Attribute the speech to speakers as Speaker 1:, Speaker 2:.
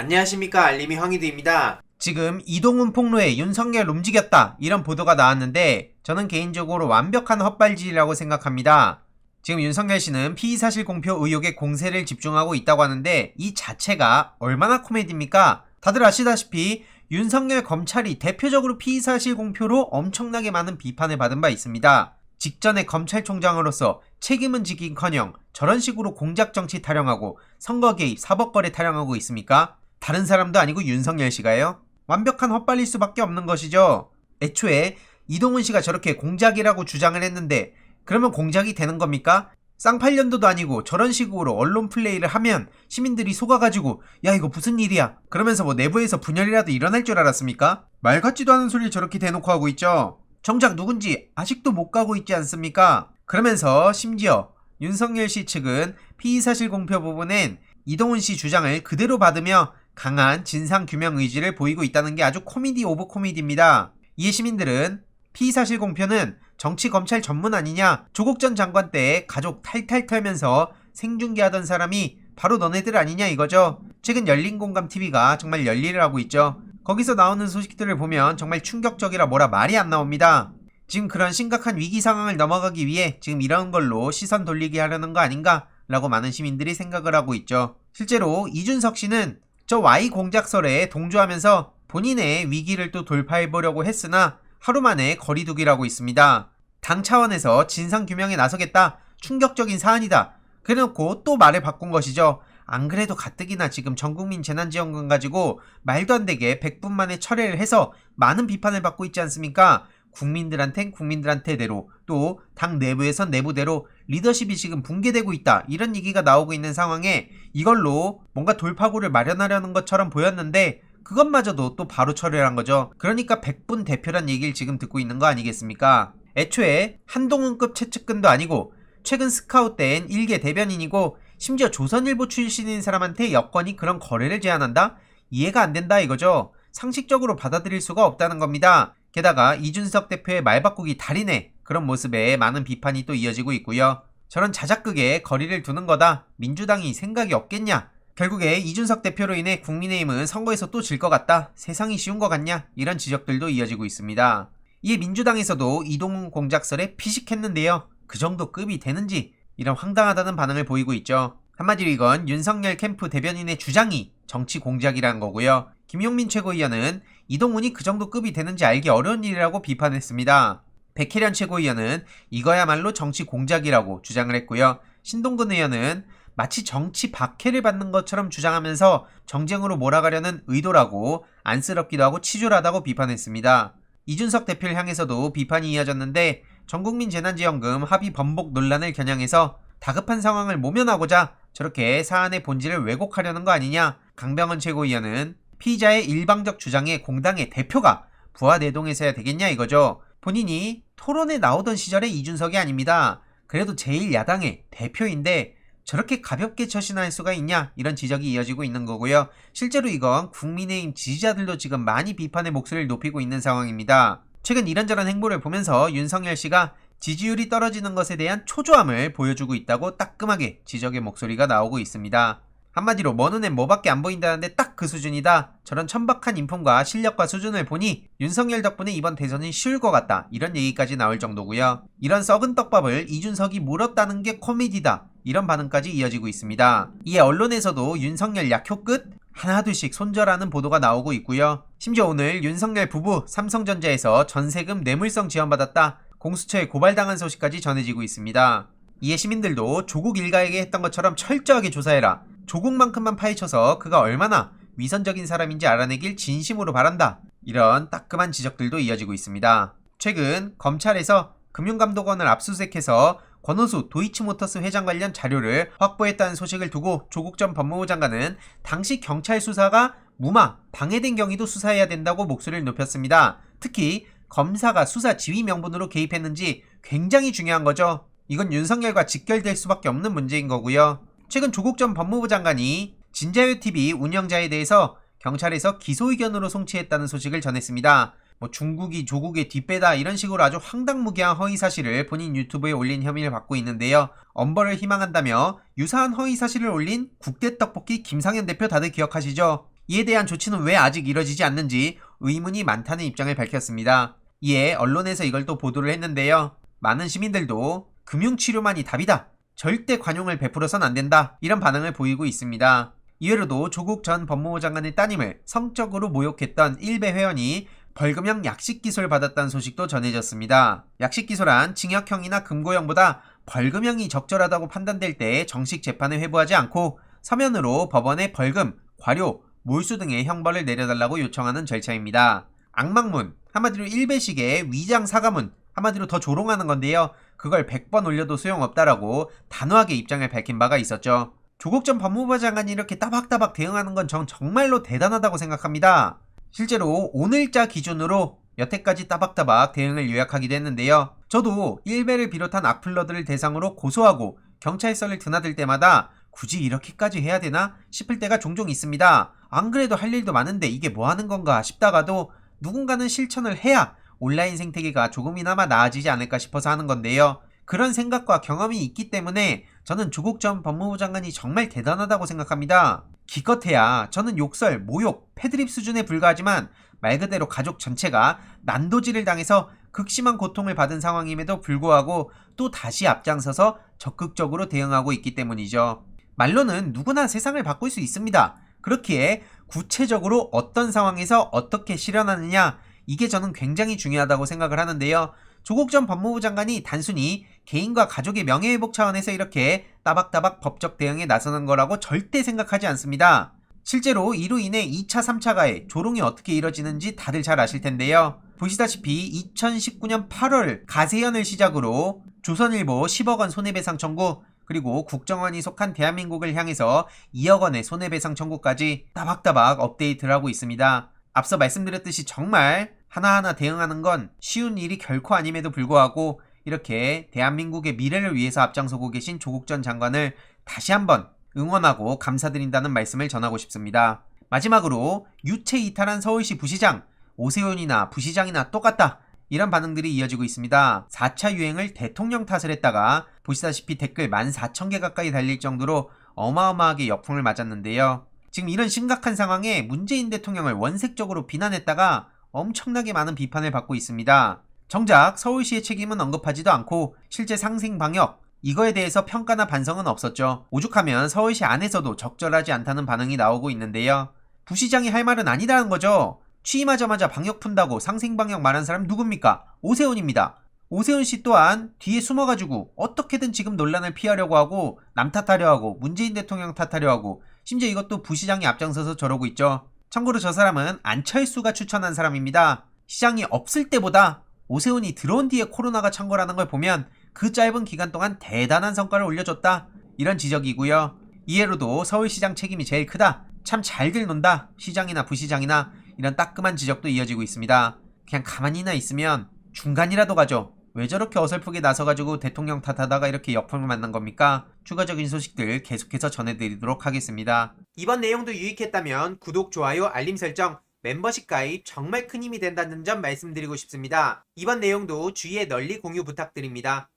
Speaker 1: 안녕하십니까 알림이 황희두입니다. 지금 이동훈 폭로에 윤석열 움직였다 이런 보도가 나왔는데 저는 개인적으로 완벽한 헛발질이라고 생각합니다. 지금 윤석열 씨는 피의 사실 공표 의혹에 공세를 집중하고 있다고 하는데 이 자체가 얼마나 코미디입니까? 다들 아시다시피 윤석열 검찰이 대표적으로 피의 사실 공표로 엄청나게 많은 비판을 받은 바 있습니다. 직전에 검찰총장으로서 책임은 지긴커녕 저런 식으로 공작 정치 타령하고 선거 개입, 사법거래 타령하고 있습니까? 다른 사람도 아니고 윤석열 씨가요? 완벽한 헛발릴 수밖에 없는 것이죠. 애초에 이동훈 씨가 저렇게 공작이라고 주장을 했는데 그러면 공작이 되는 겁니까? 쌍팔년도도 아니고 저런 식으로 언론 플레이를 하면 시민들이 속아가지고 야 이거 무슨 일이야 그러면서 뭐 내부에서 분열이라도 일어날 줄 알았습니까? 말 같지도 않은 소리를 저렇게 대놓고 하고 있죠. 정작 누군지 아직도 못 가고 있지 않습니까? 그러면서 심지어 윤석열 씨 측은 피의사실 공표 부분엔 이동훈 씨 주장을 그대로 받으며 강한 진상 규명 의지를 보이고 있다는 게 아주 코미디 오브 코미디입니다. 이에 시민들은 피의 사실 공표는 정치 검찰 전문 아니냐? 조국 전 장관 때 가족 탈탈 털면서 생중계하던 사람이 바로 너네들 아니냐 이거죠. 최근 열린 공감 TV가 정말 열일을 하고 있죠. 거기서 나오는 소식들을 보면 정말 충격적이라 뭐라 말이 안 나옵니다. 지금 그런 심각한 위기 상황을 넘어가기 위해 지금 이런 걸로 시선 돌리게 하려는 거 아닌가? 라고 많은 시민들이 생각을 하고 있죠. 실제로 이준석 씨는 저 Y 공작설에 동조하면서 본인의 위기를 또 돌파해보려고 했으나 하루 만에 거리두기라고 있습니다. 당 차원에서 진상규명에 나서겠다. 충격적인 사안이다. 그래놓고 또 말을 바꾼 것이죠. 안 그래도 가뜩이나 지금 전국민 재난지원금 가지고 말도 안 되게 100분 만에 철회를 해서 많은 비판을 받고 있지 않습니까? 국민들한텐 국민들한테대로 또 당 내부에선 내부대로 리더십이 지금 붕괴되고 있다 이런 얘기가 나오고 있는 상황에 이걸로 뭔가 돌파구를 마련하려는 것처럼 보였는데 그것마저도 또 바로 철회를 한 거죠. 그러니까 100분 대표란 얘기를 지금 듣고 있는 거 아니겠습니까? 애초에 한동훈급 최측근도 아니고 최근 스카웃된 일개 대변인이고 심지어 조선일보 출신인 사람한테 여건이 그런 거래를 제안한다? 이해가 안 된다 이거죠. 상식적으로 받아들일 수가 없다는 겁니다. 게다가 이준석 대표의 말 바꾸기 달인의 그런 모습에 많은 비판이 또 이어지고 있고요. 저런 자작극에 거리를 두는 거다. 민주당이 생각이 없겠냐? 결국에 이준석 대표로 인해 국민의힘은 선거에서 또 질 것 같다. 세상이 쉬운 것 같냐? 이런 지적들도 이어지고 있습니다. 이에 민주당에서도 이동훈 공작설에 피식했는데요. 그 정도 급이 되는지 이런 황당하다는 반응을 보이고 있죠. 한마디로 이건 윤석열 캠프 대변인의 주장이 정치 공작이라는 거고요. 김용민 최고위원은 이동훈이 그 정도 급이 되는지 알기 어려운 일이라고 비판했습니다. 백혜련 최고위원은 이거야말로 정치 공작이라고 주장을 했고요. 신동근 의원은 마치 정치 박해를 받는 것처럼 주장하면서 정쟁으로 몰아가려는 의도라고 안쓰럽기도 하고 치졸하다고 비판했습니다. 이준석 대표를 향해서도 비판이 이어졌는데 전국민 재난지원금 합의 번복 논란을 겨냥해서 다급한 상황을 모면하고자 저렇게 사안의 본질을 왜곡하려는 거 아니냐 강병원 최고위원은 피의자의 일방적 주장에 공당의 대표가 부하내동해서야 되겠냐 이거죠. 본인이 토론에 나오던 시절의 이준석이 아닙니다. 그래도 제1야당의 대표인데 저렇게 가볍게 처신할 수가 있냐 이런 지적이 이어지고 있는 거고요. 실제로 이건 국민의힘 지지자들도 지금 많이 비판의 목소리를 높이고 있는 상황입니다. 최근 이런저런 행보를 보면서 윤석열 씨가 지지율이 떨어지는 것에 대한 초조함을 보여주고 있다고 따끔하게 지적의 목소리가 나오고 있습니다. 한마디로 뭐 눈엔 뭐밖에 안 보인다는데 딱 그 수준이다. 저런 천박한 인품과 실력과 수준을 보니 윤석열 덕분에 이번 대선은 쉬울 것 같다. 이런 얘기까지 나올 정도고요. 이런 썩은 떡밥을 이준석이 물었다는 게 코미디다. 이런 반응까지 이어지고 있습니다. 이에 언론에서도 윤석열 약효 끝? 하나둘씩 손절하는 보도가 나오고 있고요. 심지어 오늘 윤석열 부부 삼성전자에서 전세금 뇌물성 지원받았다. 공수처에 고발당한 소식까지 전해지고 있습니다. 이에 시민들도 조국 일가에게 했던 것처럼 철저하게 조사해라. 조국만큼만 파헤쳐서 그가 얼마나 위선적인 사람인지 알아내길 진심으로 바란다. 이런 따끔한 지적들도 이어지고 있습니다. 최근 검찰에서 금융감독원을 압수수색해서 권오수 도이치모터스 회장 관련 자료를 확보했다는 소식을 두고 조국 전 법무부 장관은 당시 경찰 수사가 무마, 방해된 경위도 수사해야 된다고 목소리를 높였습니다. 특히 검사가 수사 지휘 명분으로 개입했는지 굉장히 중요한 거죠. 이건 윤석열과 직결될 수밖에 없는 문제인 거고요. 최근 조국 전 법무부 장관이 진자유 TV 운영자에 대해서 경찰에서 기소 의견으로 송치했다는 소식을 전했습니다. 뭐 중국이 조국의 뒷배다 이런 식으로 아주 황당무계한 허위 사실을 본인 유튜브에 올린 혐의를 받고 있는데요. 엄벌을 희망한다며 유사한 허위 사실을 올린 국대 떡볶이 김상현 대표 다들 기억하시죠? 이에 대한 조치는 왜 아직 이뤄지지 않는지 의문이 많다는 입장을 밝혔습니다. 이에 언론에서 이걸 또 보도를 했는데요. 많은 시민들도 금융치료만이 답이다. 절대 관용을 베풀어선 안 된다. 이런 반응을 보이고 있습니다. 이외로도 조국 전 법무부 장관의 따님을 성적으로 모욕했던 일베 회원이 벌금형 약식 기소를 받았다는 소식도 전해졌습니다. 약식 기소란 징역형이나 금고형보다 벌금형이 적절하다고 판단될 때 정식 재판에 회부하지 않고 서면으로 법원에 벌금, 과료, 몰수 등의 형벌을 내려달라고 요청하는 절차입니다. 악망문, 한마디로 일베식의 위장 사과문, 한마디로 더 조롱하는 건데요. 그걸 100번 올려도 소용없다라고 단호하게 입장을 밝힌 바가 있었죠. 조국 전 법무부 장관이 이렇게 따박따박 대응하는 건 전 정말로 대단하다고 생각합니다. 실제로 오늘자 기준으로 여태까지 따박따박 대응을 요약하기도 했는데요. 저도 일베를 비롯한 악플러들을 대상으로 고소하고 경찰서를 드나들 때마다 굳이 이렇게까지 해야 되나 싶을 때가 종종 있습니다. 안 그래도 할 일도 많은데 이게 뭐 하는 건가 싶다가도 누군가는 실천을 해야 온라인 생태계가 조금이나마 나아지지 않을까 싶어서 하는 건데요. 그런 생각과 경험이 있기 때문에 저는 조국 전 법무부 장관이 정말 대단하다고 생각합니다. 기껏해야 저는 욕설, 모욕, 패드립 수준에 불과하지만 말 그대로 가족 전체가 난도질을 당해서 극심한 고통을 받은 상황임에도 불구하고 또 다시 앞장서서 적극적으로 대응하고 있기 때문이죠. 말로는 누구나 세상을 바꿀 수 있습니다. 그렇기에 구체적으로 어떤 상황에서 어떻게 실현하느냐 이게 저는 굉장히 중요하다고 생각을 하는데요. 조국 전 법무부 장관이 단순히 개인과 가족의 명예회복 차원에서 이렇게 따박따박 법적 대응에 나서는 거라고 절대 생각하지 않습니다. 실제로 이로 인해 2차, 3차 가해 조롱이 어떻게 이뤄지는지 다들 잘 아실 텐데요. 보시다시피 2019년 8월 가세연을 시작으로 조선일보 10억 원 손해배상 청구 그리고 국정원이 속한 대한민국을 향해서 2억 원의 손해배상 청구까지 따박따박 업데이트를 하고 있습니다. 앞서 말씀드렸듯이 정말 하나하나 대응하는 건 쉬운 일이 결코 아님에도 불구하고 이렇게 대한민국의 미래를 위해서 앞장서고 계신 조국 전 장관을 다시 한번 응원하고 감사드린다는 말씀을 전하고 싶습니다. 마지막으로 유체 이탈한 서울시 부시장 오세훈이나 부시장이나 똑같다. 이런 반응들이 이어지고 있습니다. 4차 유행을 대통령 탓을 했다가 보시다시피 댓글 14,000개 가까이 달릴 정도로 어마어마하게 역풍을 맞았는데요. 지금 이런 심각한 상황에 문재인 대통령을 원색적으로 비난했다가 엄청나게 많은 비판을 받고 있습니다. 정작 서울시의 책임은 언급하지도 않고 실제 상생 방역 이거에 대해서 평가나 반성은 없었죠. 오죽하면 서울시 안에서도 적절하지 않다는 반응이 나오고 있는데요. 부시장이 할 말은 아니다는 거죠. 취임하자마자 방역 푼다고 상생 방역 말한 사람 누굽니까? 오세훈입니다. 오세훈 씨 또한 뒤에 숨어가지고 어떻게든 지금 논란을 피하려고 하고 남 탓하려 하고 문재인 대통령 탓하려 하고 심지어 이것도 부시장이 앞장서서 저러고 있죠. 참고로 저 사람은 안철수가 추천한 사람입니다. 시장이 없을 때보다 오세훈이 들어온 뒤에 코로나가 찬 거라는 걸 보면 그 짧은 기간 동안 대단한 성과를 올려줬다. 이런 지적이고요. 이해로도 서울시장 책임이 제일 크다. 참 잘들 논다. 시장이나 부시장이나 이런 따끔한 지적도 이어지고 있습니다. 그냥 가만히나 있으면 중간이라도 가죠. 왜 저렇게 어설프게 나서가지고 대통령 탓하다가 이렇게 역풍을 만난 겁니까? 추가적인 소식들 계속해서 전해드리도록 하겠습니다. 이번 내용도 유익했다면 구독, 좋아요, 알림 설정, 멤버십 가입 정말 큰 힘이 된다는 점 말씀드리고 싶습니다. 이번 내용도 주위에 널리 공유 부탁드립니다.